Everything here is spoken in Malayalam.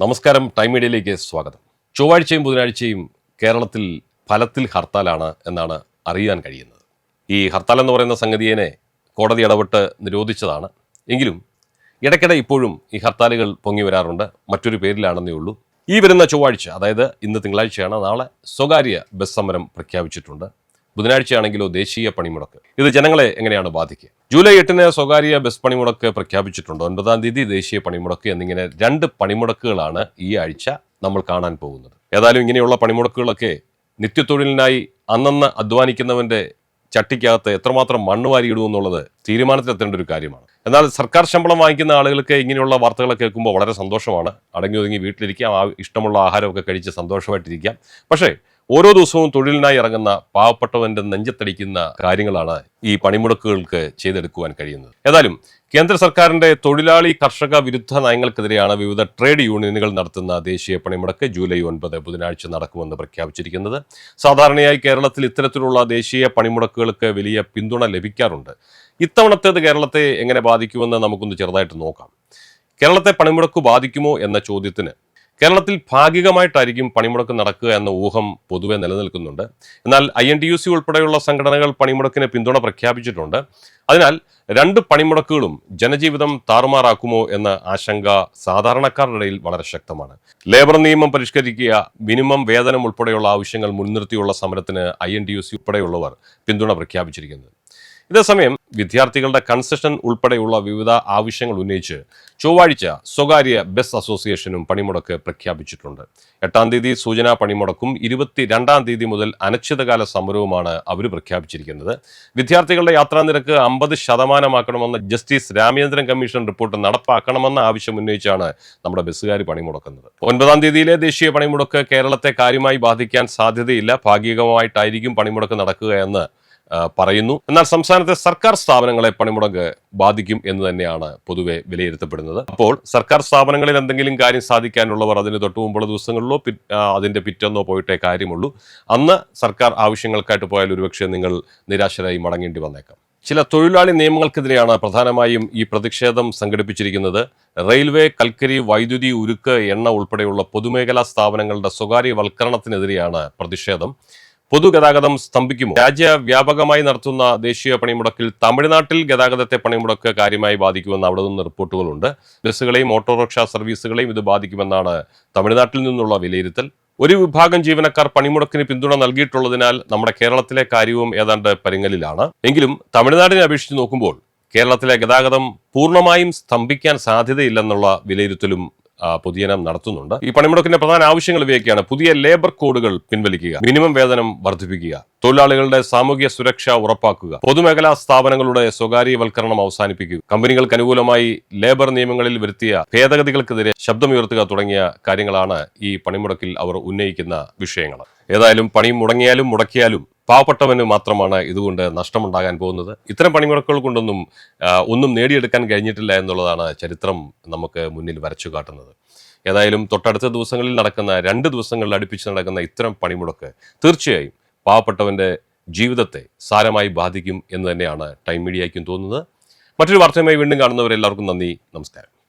നമസ്കാരം ടൈം മീഡിയയിലേക്ക് സ്വാഗതം. ചൊവ്വാഴ്ചയും ബുധനാഴ്ചയും കേരളത്തിൽ ഫലത്തിൽ ഹർത്താലാണ് എന്നാണ് അറിയാൻ കഴിയുന്നത്. ഈ ഹർത്താൽ എന്ന് പറയുന്ന സംഗതിയെ കോടതി ഇടപെട്ട് നിരോധിച്ചതാണ്. എങ്കിലും ഇടയ്ക്കിടെ ഇപ്പോഴും ഈ ഹർത്താലുകൾ പൊങ്ങി വരാറുണ്ട്. മറ്റൊരു പേരിലാണെന്നേ ഉള്ളൂ. ഈ വരുന്ന ചൊവ്വാഴ്ച അതായത് ഇന്ന് തിങ്കളാഴ്ചയാണ് നാളെ സ്വകാര്യ ബസ് സമരം പ്രഖ്യാപിച്ചിട്ടുണ്ട്. ബുധനാഴ്ചയാണെങ്കിലോ ദേശീയ പണിമുടക്ക്. ഇത് ജനങ്ങളെ എങ്ങനെയാണ് ബാധിക്കുക? ജൂലൈ എട്ടിന് സ്വകാര്യ ബസ് പണിമുടക്ക് പ്രഖ്യാപിച്ചിട്ടുണ്ട്. ഒൻപതാം തീയതി ദേശീയ പണിമുടക്ക് എന്നിങ്ങനെ രണ്ട് പണിമുടക്കുകളാണ് ഈ ആഴ്ച നമ്മൾ കാണാൻ പോകുന്നത്. ഏതായാലും ഇങ്ങനെയുള്ള പണിമുടക്കുകളൊക്കെ നിത്യത്തൊഴിലിനായി അന്നന്ന് അധ്വാനിക്കുന്നവന്റെ ചട്ടിക്കകത്ത് എത്രമാത്രം മണ്ണ് വാരിയിടുമെന്നുള്ളത് തീരുമാനത്തിലെത്തേണ്ട ഒരു കാര്യമാണ്. എന്നാൽ സർക്കാർ ശമ്പളം വാങ്ങിക്കുന്ന ആളുകൾക്ക് ഇങ്ങനെയുള്ള വാർത്തകൾ കേൾക്കുമ്പോൾ വളരെ സന്തോഷമാണ്. അടങ്ങി ഒതുങ്ങി വീട്ടിലിരിക്കാം. ആ ഇഷ്ടമുള്ള ആഹാരമൊക്കെ കഴിച്ച് സന്തോഷമായിട്ടിരിക്കാം. പക്ഷേ ഓരോ ദിവസവും തൊഴിലിനായി ഇറങ്ങുന്ന പാവപ്പെട്ടവന്റെ നെഞ്ചത്തടിക്കുന്ന കാര്യങ്ങളാണ് ഈ പണിമുടക്കുകൾക്ക് ചെയ്തെടുക്കുവാൻ കഴിയുന്നത്. ഏതായാലും കേന്ദ്ര സർക്കാരിന്റെ തൊഴിലാളി കർഷക വിരുദ്ധ നയങ്ങൾക്കെതിരെയാണ് വിവിധ ട്രേഡ് യൂണിയനുകൾ നടത്തുന്ന ദേശീയ പണിമുടക്ക് ജൂലൈ ഒൻപത് ബുധനാഴ്ച നടക്കുമെന്ന് പ്രഖ്യാപിച്ചിരിക്കുന്നത്. സാധാരണയായി കേരളത്തിൽ ഇത്തരത്തിലുള്ള ദേശീയ പണിമുടക്കുകൾക്ക് വലിയ പിന്തുണ ലഭിക്കാറുണ്ട്. ഇത്തവണത്തേത് കേരളത്തെ എങ്ങനെ ബാധിക്കുമെന്ന് നമുക്കൊന്ന് ചെറുതായിട്ട് നോക്കാം. കേരളത്തെ പണിമുടക്ക് ബാധിക്കുമോ എന്ന ചോദ്യത്തിന് കേരളത്തിൽ ഭാഗികമായിട്ടായിരിക്കും പണിമുടക്ക് നടക്കുക എന്ന ഊഹം പൊതുവെ നിലനിൽക്കുന്നുണ്ട്. എന്നാൽ I N T U C ഉൾപ്പെടെയുള്ള സംഘടനകൾ പണിമുടക്കിന് പിന്തുണ പ്രഖ്യാപിച്ചിട്ടുണ്ട്. അതിനാൽ രണ്ട് പണിമുടക്കുകളും ജനജീവിതം താറുമാറാക്കുമോ എന്ന ആശങ്ക സാധാരണക്കാരുടെ ഇടയിൽ വളരെ ശക്തമാണ്. ലേബർ നിയമം പരിഷ്കരിക്കുക മിനിമം വേതനം ഉൾപ്പെടെയുള്ള ആവശ്യങ്ങൾ മുൻനിർത്തിയുള്ള സമരത്തിന് I N T U C ഉൾപ്പെടെയുള്ളവർ പിന്തുണ പ്രഖ്യാപിച്ചിരിക്കുന്നത്. ഇതേസമയം വിദ്യാർത്ഥികളുടെ കൺസെഷൻ ഉൾപ്പെടെയുള്ള വിവിധ ആവശ്യങ്ങൾ ഉന്നയിച്ച് ചൊവ്വാഴ്ച സ്വകാര്യ ബസ് അസോസിയേഷനും പണിമുടക്ക് പ്രഖ്യാപിച്ചിട്ടുണ്ട്. എട്ടാം തീയതി സൂചനാ പണിമുടക്കും ഇരുപത്തിരണ്ടാം തീയതി മുതൽ അനിശ്ചിതകാല സമരവുമാണ് അവർ പ്രഖ്യാപിച്ചിരിക്കുന്നത്. വിദ്യാർത്ഥികളുടെ യാത്രാ നിരക്ക് അമ്പത് ശതമാനമാക്കണമെന്ന ജസ്റ്റിസ് രാമചന്ദ്രൻ കമ്മീഷൻ റിപ്പോർട്ട് നടപ്പാക്കണമെന്ന ആവശ്യം ഉന്നയിച്ചാണ് നമ്മുടെ ബസ്സുകാർ പണിമുടക്കുന്നത്. ഒൻപതാം തീയതിയിലെ ദേശീയ പണിമുടക്ക് കേരളത്തെ കാര്യമായി ബാധിക്കാൻ സാധ്യതയില്ല. ഭാഗികമായിട്ടായിരിക്കും പണിമുടക്ക് നടക്കുക എന്ന് പറയുന്നു. എന്നാൽ സംസ്ഥാനത്തെ സർക്കാർ സ്ഥാപനങ്ങളെ പണിമുടക്ക് ബാധിക്കും എന്ന് തന്നെയാണ് പൊതുവെ വിലയിരുത്തപ്പെടുന്നത്. അപ്പോൾ സർക്കാർ സ്ഥാപനങ്ങളിൽ എന്തെങ്കിലും കാര്യം സാധിക്കാനുള്ളവർ അതിന് തൊട്ട് മുമ്പുള്ള ദിവസങ്ങളിലോ അതിന്റെ പിറ്റെന്നോ പോയിട്ടേ കാര്യമുള്ളൂ. അന്ന് സർക്കാർ ആവശ്യങ്ങൾക്കായിട്ട് പോയാൽ ഒരുപക്ഷെ നിങ്ങൾ നിരാശരായി മടങ്ങേണ്ടി വന്നേക്കാം. ചില തൊഴിലാളി നിയമങ്ങൾക്കെതിരെയാണ് പ്രധാനമായും ഈ പ്രതിഷേധം സംഘടിപ്പിച്ചിരിക്കുന്നത്. റെയിൽവേ കൽക്കരി വൈദ്യുതി ഉരുക്ക് എണ്ണ ഉൾപ്പെടെയുള്ള പൊതുമേഖലാ സ്ഥാപനങ്ങളുടെ സ്വകാര്യവൽക്കരണത്തിനെതിരെയാണ് പ്രതിഷേധം. പൊതുഗതാഗതം സ്തംഭിക്കുമോ? രാജ്യവ്യാപകമായി നടത്തുന്ന ദേശീയ പണിമുടക്കിൽ തമിഴ്നാട്ടിൽ ഗതാഗതത്തെ പണിമുടക്ക് കാര്യമായി ബാധിക്കുമെന്ന് അവിടെ നിന്ന് റിപ്പോർട്ടുകളുണ്ട്. ബസ്സുകളെയും ഓട്ടോറിക്ഷ സർവീസുകളെയും ഇത് ബാധിക്കുമെന്നാണ് തമിഴ്നാട്ടിൽ നിന്നുള്ള വിലയിരുത്തൽ. ഒരു വിഭാഗം ജീവനക്കാർ പണിമുടക്കിന് പിന്തുണ നൽകിയിട്ടുള്ളതിനാൽ നമ്മുടെ കേരളത്തിലെ കാര്യവും ഏതാണ്ട് പരിങ്ങലിലാണ്. എങ്കിലും തമിഴ്നാടിനെ അപേക്ഷിച്ച് നോക്കുമ്പോൾ കേരളത്തിലെ ഗതാഗതം പൂർണമായും സ്തംഭിക്കാൻ സാധ്യതയില്ലെന്നുള്ള വിലയിരുത്തലും പൊതുജനം നടത്തുന്നുണ്ട്. ഈ പണിമുടക്കിന്റെ പ്രധാന ആവശ്യങ്ങൾ ഇവയൊക്കെയാണ്. പുതിയ ലേബർ കോഡുകൾ പിൻവലിക്കുക മിനിമം വേതനം വർദ്ധിപ്പിക്കുക തൊഴിലാളികളുടെ സാമൂഹ്യ സുരക്ഷ ഉറപ്പാക്കുക പൊതുമേഖലാ സ്ഥാപനങ്ങളുടെ സ്വകാര്യവൽക്കരണം അവസാനിപ്പിക്കുക കമ്പനികൾക്ക് അനുകൂലമായി ലേബർ നിയമങ്ങളിൽ വരുത്തിയ ഭേദഗതികൾക്കെതിരെ ശബ്ദമുയർത്തുക തുടങ്ങിയ കാര്യങ്ങളാണ് ഈ പണിമുടക്കിൽ അവർ ഉന്നയിക്കുന്ന വിഷയങ്ങൾ. ഏതായാലും പണി മുടങ്ങിയാലും മുടക്കിയാലും പാവപ്പെട്ടവന് മാത്രമാണ് ഇതുകൊണ്ട് നഷ്ടമുണ്ടാകാൻ പോകുന്നത്. ഇത്തരം പണിമുടക്കുകൾ കൊണ്ടൊന്നും ഒന്നും നേടിയെടുക്കാൻ കഴിഞ്ഞിട്ടില്ല എന്നുള്ളതാണ് ചരിത്രം നമുക്ക് മുന്നിൽ വരച്ചു കാട്ടുന്നത്. ഏതായാലും തൊട്ടടുത്ത ദിവസങ്ങളിൽ നടക്കുന്ന രണ്ട് ദിവസങ്ങളിൽ അടുപ്പിച്ച് നടക്കുന്ന ഇത്തരം പണിമുടക്ക് തീർച്ചയായും പാവപ്പെട്ടവന്റെ ജീവിതത്തെ സാരമായി ബാധിക്കും എന്ന് തന്നെയാണ് ടൈം മീഡിയയ്ക്കും തോന്നുന്നത്. മറ്റൊരു വാർത്തയുമായി വീണ്ടും കാണുന്നവരെല്ലാവർക്കും നന്ദി നമസ്കാരം.